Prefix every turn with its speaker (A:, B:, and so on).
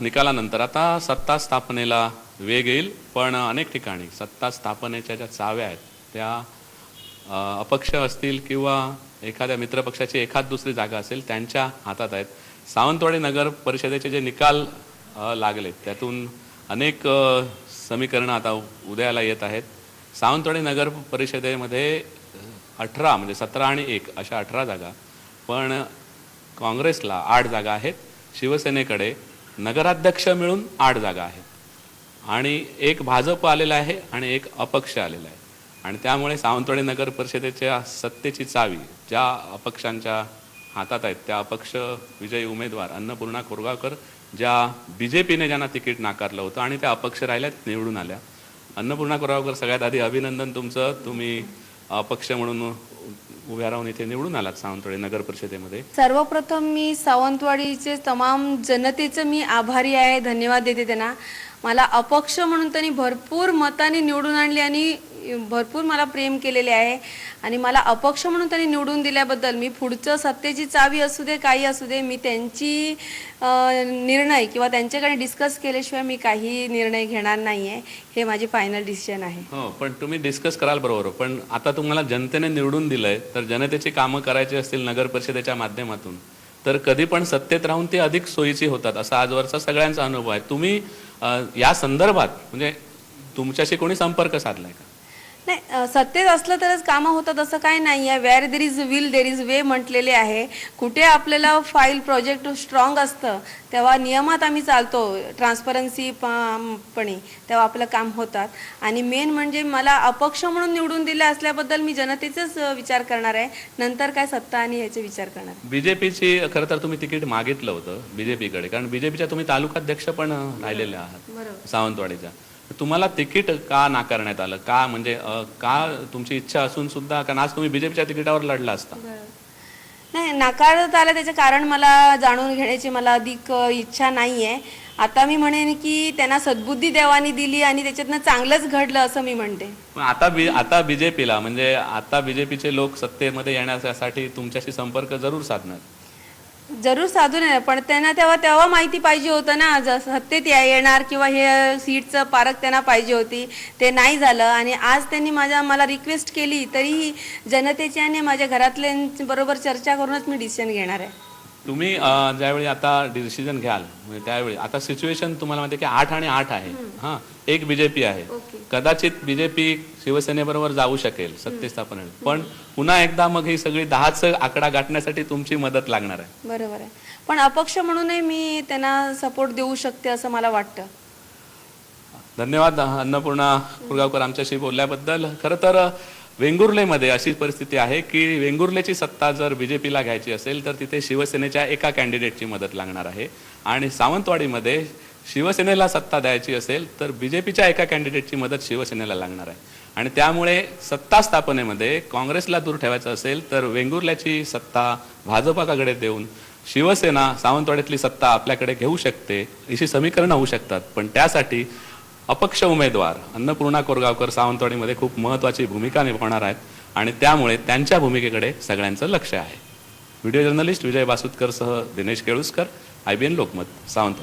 A: निकालानंतर. आता सत्ता स्थापनेला वेग येईल पण अनेक ठिकाणी सत्ता स्थापनेच्या ज्या चाव्या आहेत त्या अपक्ष असतील किंवा एखाद्या मित्रपक्षाची एखाद दुसरी जागा असेल त्यांच्या हातात आहेत. सावंतवाडी नगर परिषदेचे जे निकाल लागलेत त्यातून अनेक समीकरणं आता उदयाला येत आहेत. सावंतवाडी नगर परिषदेमध्ये अठरा म्हणजे सतरा आणि एक अशा अठरा जागा पण काँग्रेसला आठ जागा आहेत. शिवसेनेकडे नगराध्यक्ष मिळून आठ जागा आहेत. आणि एक भाजप आलेला आहे आणि एक अपक्ष आलेला आहे. आणि त्यामुळे सावंतवाडी नगर परिषदेच्या सत्तेची चावी ज्या अपक्षांच्या हातात आहेत त्या अपक्ष विजयी उमेदवार अन्नपूर्णा कोरगावकर ज्या बी जे पीने ज्यांना तिकीट नाकारलं होतं आणि त्या अपक्ष राहिल्या निवडून आल्या. अन्नपूर्णा कोरगावकर सगळ्यात आधी अभिनंदन तुमचं. तुम्ही अपक्ष म्हणून उभ्या राहून इथे निवडून आलात सावंतवाडी नगर परिषदेमध्ये.
B: सर्वप्रथम मी सावंतवाडीचे तमाम जनतेचं मी आभारी आहे धन्यवाद देते त्यांना. मला अपक्ष म्हणून त्यांनी भरपूर मताने निवडून आणले आणि भरपूर मला प्रेम केलेले आहे आणि मला अपक्ष म्हणून त्यांनी निवडून दिल्याबद्दल मी पुढचं सत्तेची चावी असू दे काही असू दे मी त्यांची निर्णय किंवा त्यांच्याकडे डिस्कस केल्याशिवाय मी काही निर्णय घेणार नाही आहे हे माझे फायनल डिसिजन आहे.
A: हो पण तुम्ही डिस्कस कराल बरोबर. पण आता तुम्हाला जनतेने निवडून दिलंय तर जनतेची कामं करायची असतील नगर परिषदेच्या माध्यमातून तर कधी पण सत्तेत राहून ते अधिक सोयीची होतात असा आजवरचा सगळ्यांचा अनुभव आहे. तुम्ही या संदर्भात म्हणजे तुमच्याशी कोणी संपर्क साधलाय का?
B: नाही सत्तेत असलं तरच कामं होतात असं काही नाही आहे. Where there is will there is way म्हटलेले आहे. कुठे आपल्याला फाईल प्रोजेक्ट स्ट्रॉंग असतं तेव्हा नियमात आम्ही चालतो. ट्रान्सपरन्सी पणे तेव्हा आपलं काम होतात. आणि मेन म्हणजे मला अपक्ष म्हणून निवडून दिले असल्याबद्दल मी जनतेचाच विचार करणार आहे. नंतर काय सत्ता आणि ह्याचे विचार करणार.
A: बीजेपीची खरं तर तुम्ही तिकीट मागितलं होतं बीजेपीकडे. कारण बीजेपीच्या तुम्ही तालुकाध्यक्ष पण राहिलेले आहात.
B: बरोबर.
A: सावंतवाडीच्या. तुम्हाला तिकीट का नाकारण्यात आलं? का म्हणजे का तुमची इच्छा असून सुद्धा कारण आज तुम्ही बीजेपीच्या तिकिटावर लढला असता.
B: नाही नाकारत आलं त्याचं कारण मला जाणून घेण्याची मला अधिक इच्छा नाही आहे आता मी म्हणेन की त्यांना सद्बुद्धी देवानी दिली आणि त्याच्यातनं चांगलंच घडलं असं मी म्हणते.
A: पण आता बी आता बीजेपीला म्हणजे आता बीजेपीचे लोक सत्तेमध्ये येण्यासाठी तुमच्याशी संपर्क जरूर साधणार.
B: जरूर साधून आहे पण त्यांना तेव्हा तेव्हा माहिती पाहिजे होतं ना ज- हत्येत या- येणार किंवा हे सीटचं पारख त्यांना पाहिजे होती ते नाही झालं. आणि आज त्यांनी माझ्या मला रिक्वेस्ट केली तरीही जनतेची आणि माझ्या घरातल्यांबरोबर चर्चा करूनच मी डिसिजन घेणार आहे.
A: तुम्ही ज्यावेळी आता डिसिजन घ्याल म्हणजे त्यावेळी आता सिच्युएशन तुम्हाला माहिती की आठ आणि आठ आहे. हा एक बीजेपी आहे. कदाचित बीजेपी शिवसेनेबरोबर जाऊ शकेल सत्ते स्थापनेला पण पुन्हा एकदा मग ही सगळी दहाच आकडा गाठण्यासाठी तुमची मदत लागणार आहे.
B: बरोबर आहे. पण अपक्ष म्हणूनही मी त्यांना सपोर्ट देऊ शकते असं मला वाटतं.
A: धन्यवाद अन्नपूर्णा कुरगावकर आमच्याशी बोलल्याबद्दल. खरं तर वेंगुर्लेमध्ये अशी परिस्थिती आहे की वेंगुर्लेची सत्ता जर बीजेपीला घ्यायची असेल तर तिथे शिवसेनेच्या एका कॅन्डिडेटची मदत लागणार आहे. आणि सावंतवाडीमध्ये शिवसेनेला सत्ता द्यायची असेल तर बीजेपीच्या एका कॅन्डिडेटची मदत शिवसेनेला लागणार आहे. आणि त्यामुळे सत्ता स्थापनेमध्ये काँग्रेसला दूर ठेवायचं असेल तर वेंगुर्ल्याची सत्ता भाजपाकडे देऊन शिवसेना सावंतवाडीतली सत्ता आपल्याकडे घेऊ शकते. अशी समीकरणं होऊ शकतात. पण त्यासाठी अपक्ष उमेदवार अन्नपूर्णा कोरगावकर सावंतवाडीमध्ये खूप महत्त्वाची भूमिका निभावणार आहेत आणि त्यामुळे त्यांच्या भूमिकेकडे सगळ्यांचं लक्ष आहे. Video journalist Vijay बासुतकरसह Dinesh Keluskar I B N Lokmat Sawantwadi.